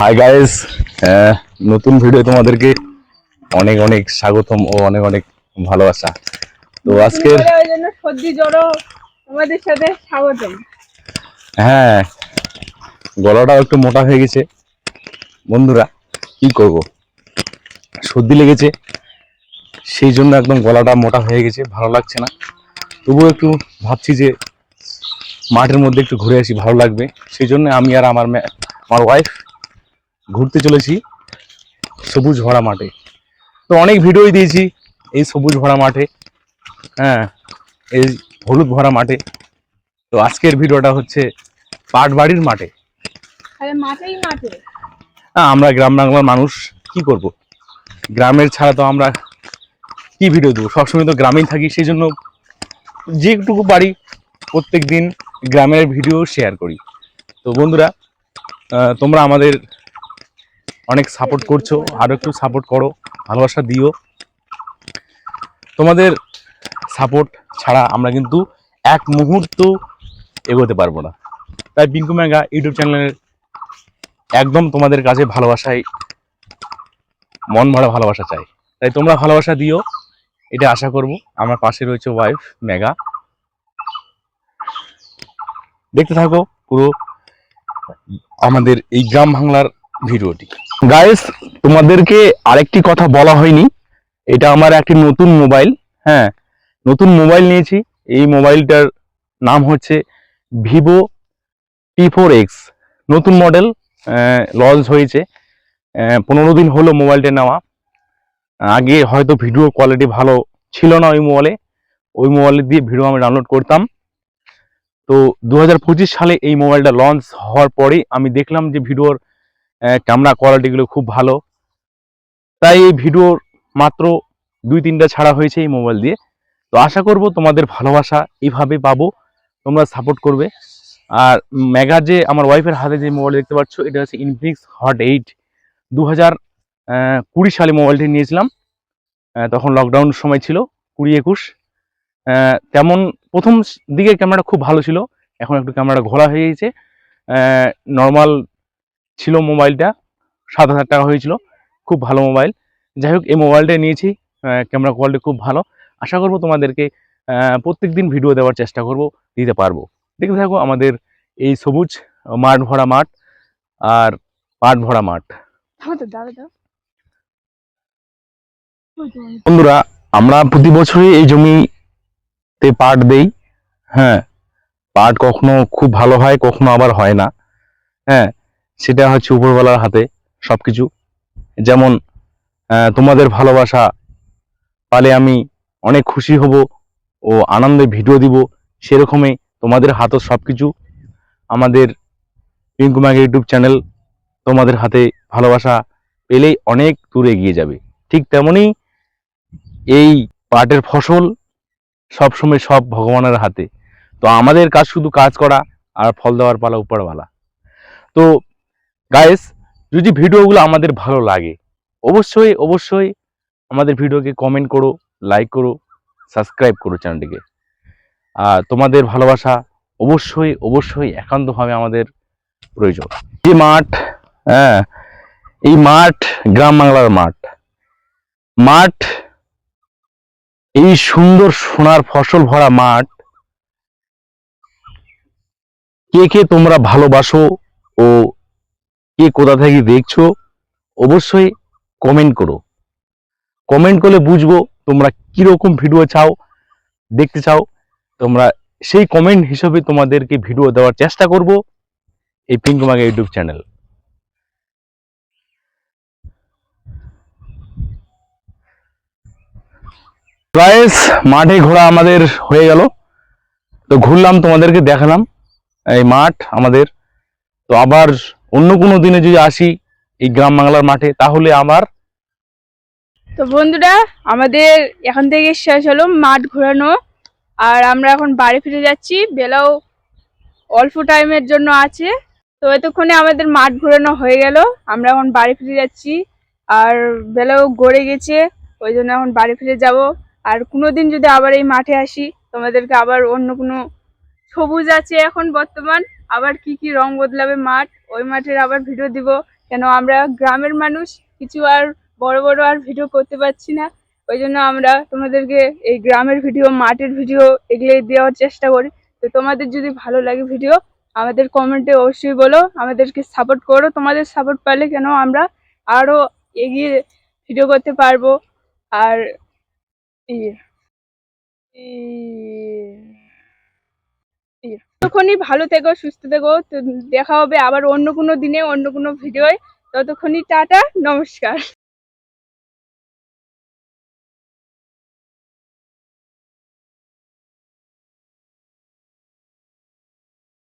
Hi guys নতুন video তোমাদেরকে অনেক অনেক স্বাগতম ও অনেক অনেক ভালোবাসা। তো আজকের সর্দি আমাদের সাথে স্বাগতম। হ্যাঁ গলাটাও একটু মোটা হয়ে গেছে। বন্ধুরা কি করব? সর্দি লেগেছে সেই জন্য একদম গলাটা মোটা হয়ে গেছে ভালো লাগছে না। তবুও একটু ভাবছি যে মাঠের মধ্যে একটু ঘুরে আসি ভালো লাগবে। সেই জন্য আমি আর আমার আমার ওয়াইফ ঘুরতে চলেছি সবুজ ভরা মাঠে। তো অনেক ভিডিওই দিয়েছি এই সবুজ ভরা মাঠে। হ্যাঁ এই হলুদ ভরা মাঠে। তো আজকের ভিডিওটা হচ্ছে পাট বাড়ির মাঠে। হ্যাঁ, আমরা গ্রাম বাংলার মানুষ কি করব? গ্রামের ছাড়া তো আমরা কি ভিডিও দেবো? সবসময় তো গ্রামেই থাকি সেই জন্য যেটুকু পারি প্রত্যেক দিন গ্রামের ভিডিও শেয়ার করি। তো বন্ধুরা তোমরা আমাদের অনেক সাপোর্ট করছ আরও একটু সাপোর্ট করো, ভালোবাসা দিও। তোমাদের সাপোর্ট ছাড়া আমরা কিন্তু এক মুহূর্ত এগোতে পারব না। তাই পিঙ্কু ম্যাগা ইউটিউব চ্যানেলের একদম তোমাদের কাছে ভালোবাসাই মন ভরা ভালোবাসা চাই। তাই তোমরা ভালোবাসা দিও, এটা আশা করব। আমার পাশে রয়েছে ওয়াইফ মেগা দেখতে থাকো পুরো আমাদের এই গ্রাম বাংলার ভিডিওটি। গাইস তোমাদেরকে আরেকটি কথা বলা হয়নি। এটা আমার একটি নতুন মোবাইল হ্যাঁ নতুন মোবাইল নিয়েছি। এই মোবাইলটার নাম হচ্ছে ভিভো টি ফোর এক্স নতুন মডেল লঞ্চ হয়েছে। পনেরো দিন হলো মোবাইলটা নেওয়া। আগে হয়তো ভিডিও কোয়ালিটি ভালো ছিল না ওই মোবাইলে ওই মোবাইলে দিয়ে ভিডিও আমি ডাউনলোড করতাম। তো দু হাজার পঁচিশ সালে এই মোবাইলটা লঞ্চ হওয়ার পরেই আমি দেখলাম যে ভিডিওর ক্যামেরা কোয়ালিটিগুলো খুব ভালো। তাই এই ভিডিওর মাত্র দুই তিনটা ছাড়া হয়েছে এই মোবাইল দিয়ে। তো আশা করব তোমাদের ভালোবাসা এইভাবে পাবো, তোমরা সাপোর্ট করবে। আর মেগা যে আমার ওয়াইফের হাতে যে মোবাইল দেখতে পাচ্ছ, এটা হচ্ছে ইনফিনিক্স হট এইট দু হাজার কুড়ি সালে মোবাইলটি নিয়েছিলাম। তখন লকডাউন সময় ছিল, কুড়ি একুশ। তেমন প্রথম দিকে ক্যামেরাটা খুব ভালো ছিল, এখন একটু ক্যামেরাটা ঘোলা হয়ে গেছে। নর্মাল ছিল মোবাইলটা সাত হাজার টাকা হয়েছিল। খুব ভালো মোবাইল। যাই হোক এই মোবাইলটা নিয়েছি। ক্যামেরা কোয়ালিটি খুব ভালো। আশা করব তোমাদেরকে প্রত্যেক দিন ভিডিও দেওয়ার চেষ্টা করব দিতে পারব। দেখতে থাকো আমাদের এই সবুজ মাঠ ভরা মাঠ আর পাট ভরা মাঠ। বন্ধুরা আমরা প্রতি বছরই এই জমিতে পাট দেই। হ্যাঁ পাট কখনো খুব ভালো হয় কখনো আবার হয় না। হ্যাঁ সেটা হচ্ছে উপরওয়ালার হাতে সব কিছু যেমন তোমাদের ভালোবাসা পালে আমি অনেক খুশি হব ও আনন্দে ভিডিও দিব, সেরকমই তোমাদের হাতও সবকিছু। আমাদের পিঙ্কু ম্যাগ ইউটিউব চ্যানেল তোমাদের হাতে ভালোবাসা পেলেই অনেক দূর এগিয়ে যাবে। ঠিক তেমনই এই পাটের ফসল সবসময় সব ভগবানের হাতে। তো আমাদের কাজ শুধু কাজ করা আর ফল দেওয়ার পালা উপরওয়ালা। তো গাইস যদি ভিডিওগুলো আমাদের ভালো লাগে, অবশ্যই অবশ্যই আমাদের ভিডিওকে কমেন্ট করো লাইক করো সাবস্ক্রাইব করো চ্যানেলটিকে আর তোমাদের ভালোবাসা অবশ্যই অবশ্যই একান্তভাবে আমাদের প্রয়োজন। এই মাঠ হ্যাঁ এই মাঠ, গ্রাম বাংলার মাঠ। মাঠ, এই সুন্দর সোনার ফসল ভরা মাঠ। কে কে তোমরা ভালোবাসো ও কে কোথা থেকে দেখছ, অবশ্যই কমেন্ট করো। কমেন্ট করলে বুঝব তোমরা কীরকম ভিডিও চাও, দেখতে চাও। তোমরা সেই কমেন্ট হিসেবে তোমাদেরকে ভিডিও দেওয়ার চেষ্টা করব এই পিঙ্কু মাগা ইউটিউব চ্যানেল প্রাইস মাঠে ঘোরা আমাদের হয়ে গেল। তো ঘুরলাম, তোমাদেরকে দেখালাম। এই মাঠ আমাদের। তো আবার অন্য কোনো দিনে যদি আসি এই গ্রাম বাংলার মাঠে, তাহলে আমার তো বন্ধুরা, আমাদের এখান থেকে শেষ হলো মাঠ ঘোরানো। আর আমরা এখন বাড়ি ফিরে যাচ্ছি। বেলাও অল্প টাইমের জন্য আছে। তো এতক্ষণে আমাদের মাঠ ঘোরানো হয়ে গেল। আমরা এখন বাড়ি ফিরে যাচ্ছি। আর বেলাও গড়ে গেছে। ওই জন্য এখন বাড়ি ফিরে যাব। আর কোনো দিন যদি আবার এই মাঠে আসি, তোমাদেরকে আবার অন্য কোনো সবুজ আছে এখন বর্তমান। আবার কি কি রং বদলাবে মাঠ, ওই মাঠের আবার ভিডিও দিব। কেন আমরা গ্রামের মানুষ, কিছু আর বড় বড় আর ভিডিও করতে পারছি না। ওই জন্য আমরা তোমাদেরকে এই গ্রামের ভিডিও মাঠের ভিডিও এগুলো দেওয়ার চেষ্টা করি। তো তোমাদের যদি ভালো লাগে ভিডিও আমাদের কমেন্টে অবশ্যই বলো। আমাদেরকে সাপোর্ট করো। তোমাদের সাপোর্ট পেলে কেন আমরা আরও এগিয়ে ভিডিও করতে পারব। আর ইয়ে ইয়ে। ততক্ষণই ভালো থেকো, সুস্থ থেকো দেখা হবে আবার অন্য কোনো দিনে, অন্য কোনো ভিডিওয়। ততক্ষণই টাটা, নমস্কার।